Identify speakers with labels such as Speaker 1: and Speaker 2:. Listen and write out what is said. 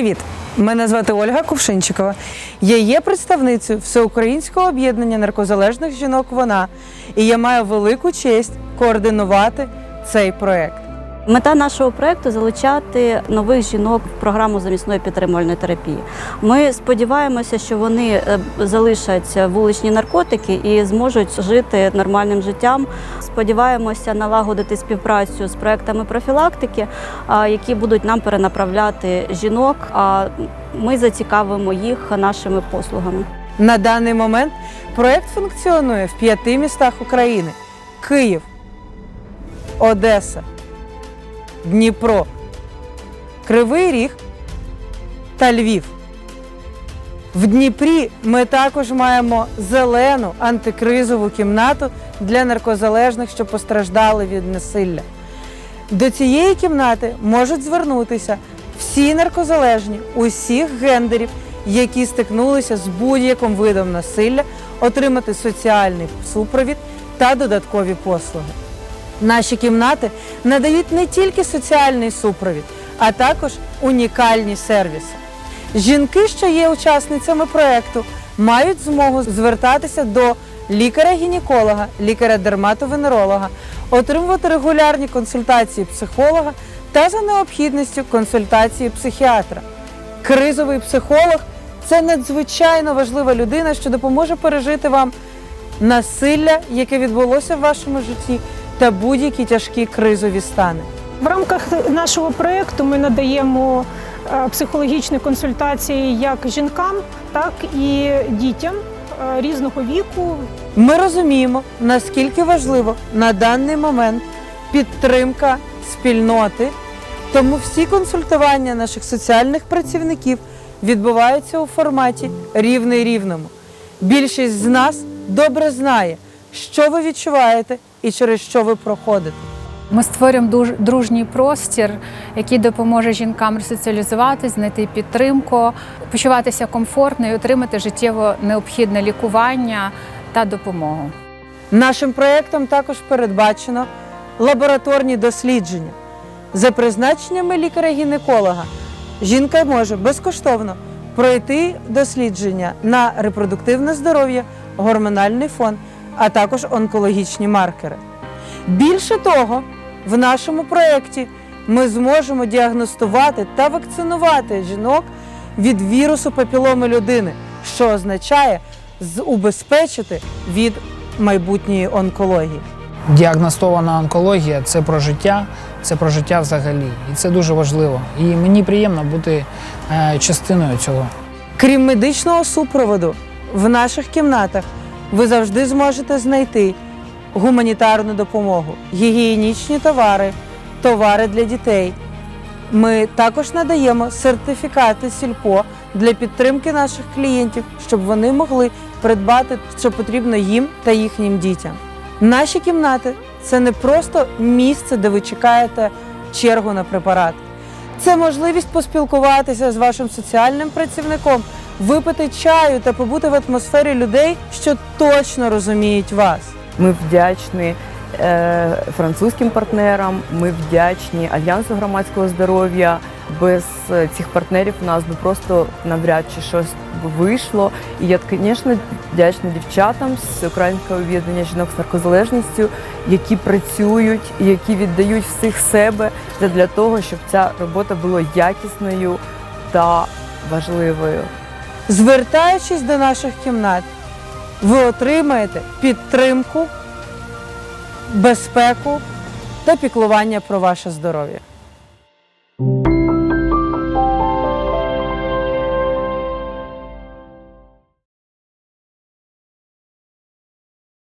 Speaker 1: Привіт! Мене звати Ольга Кувшинчикова. Я є представницею Всеукраїнського об'єднання наркозалежних жінок. Вона і я маю велику честь координувати цей проект.
Speaker 2: Мета нашого проекту залучати нових жінок в програму замісної підтримувальної терапії. Ми сподіваємося, що вони е, залишать вуличні наркотики і зможуть жити нормальним життям. Сподіваємося налагодити співпрацю з проектами профілактики, які будуть нам перенаправляти жінок. А ми зацікавимо їх нашими послугами.
Speaker 1: На даний момент проект функціонує в п'яти містах України: Київ, Одеса, Дніпро, Кривий Ріг та Львів. В Дніпрі ми також маємо зелену антикризову кімнату для наркозалежних, що постраждали від насилля. До цієї кімнати можуть звернутися всі наркозалежні усіх гендерів, які стикнулися з будь-яким видом насилля, отримати соціальний супровід та додаткові послуги. Наші кімнати надають не тільки соціальний супровід, а також унікальні сервіси. Жінки, що є учасницями проекту, мають змогу звертатися до лікаря-гінеколога, лікаря-дерматовенеролога, отримувати регулярні консультації психолога та за необхідністю консультації психіатра. Кризовий психолог це надзвичайно важлива людина, що допоможе пережити вам насилля, яке відбулося в вашому житті, та будь-які тяжкі кризові стани.
Speaker 3: В рамках нашого проєкту ми надаємо е, психологічні консультації як жінкам, так і дітям е, різного віку.
Speaker 1: Ми розуміємо, наскільки важливо на даний момент підтримка спільноти, тому всі консультування наших соціальних працівників відбуваються у форматі рівний рівному. Більшість з нас добре знає, що ви відчуваєте і через що ви проходите.
Speaker 4: Ми створюємо дружній простір, який допоможе жінкам ресоціалізуватись, знайти підтримку, почуватися комфортно і отримати життєво необхідне лікування та допомогу.
Speaker 1: Нашим проєктом також передбачено лабораторні дослідження. За призначеннями лікаря-гінеколога жінка може безкоштовно пройти дослідження на репродуктивне здоров'я, гормональний фон, а також онкологічні маркери. Більше того, в нашому проєкті ми зможемо діагностувати та вакцинувати жінок від вірусу папіломи людини, що означає убезпечити від майбутньої онкології.
Speaker 5: Діагностована онкологія це про життя, це про життя взагалі. І це дуже важливо. І мені приємно бути е, частиною цього.
Speaker 1: Крім медичного супроводу, в наших кімнатах ви завжди зможете знайти гуманітарну допомогу, гігієнічні товари, товари для дітей. Ми також надаємо сертифікати сільпо для підтримки наших клієнтів, щоб вони могли придбати, що потрібно їм та їхнім дітям. Наші кімнати це не просто місце, де ви чекаєте чергу на препарат. Це можливість поспілкуватися з вашим соціальним працівником, випити чаю та побути в атмосфері людей, що точно розуміють вас.
Speaker 6: Ми вдячні е, французьким партнерам. Ми вдячні Альянсу громадського здоров'я. Без е, цих партнерів у нас би просто навряд чи щось вийшло. І я, звісно, вдячна дівчатам з Українського об'єднання жінок з наркозалежністю, які працюють, які віддають всіх себе для того, щоб ця робота була якісною та важливою.
Speaker 1: Звертаючись до наших кімнат, ви отримаєте підтримку, безпеку та піклування про ваше здоров'я.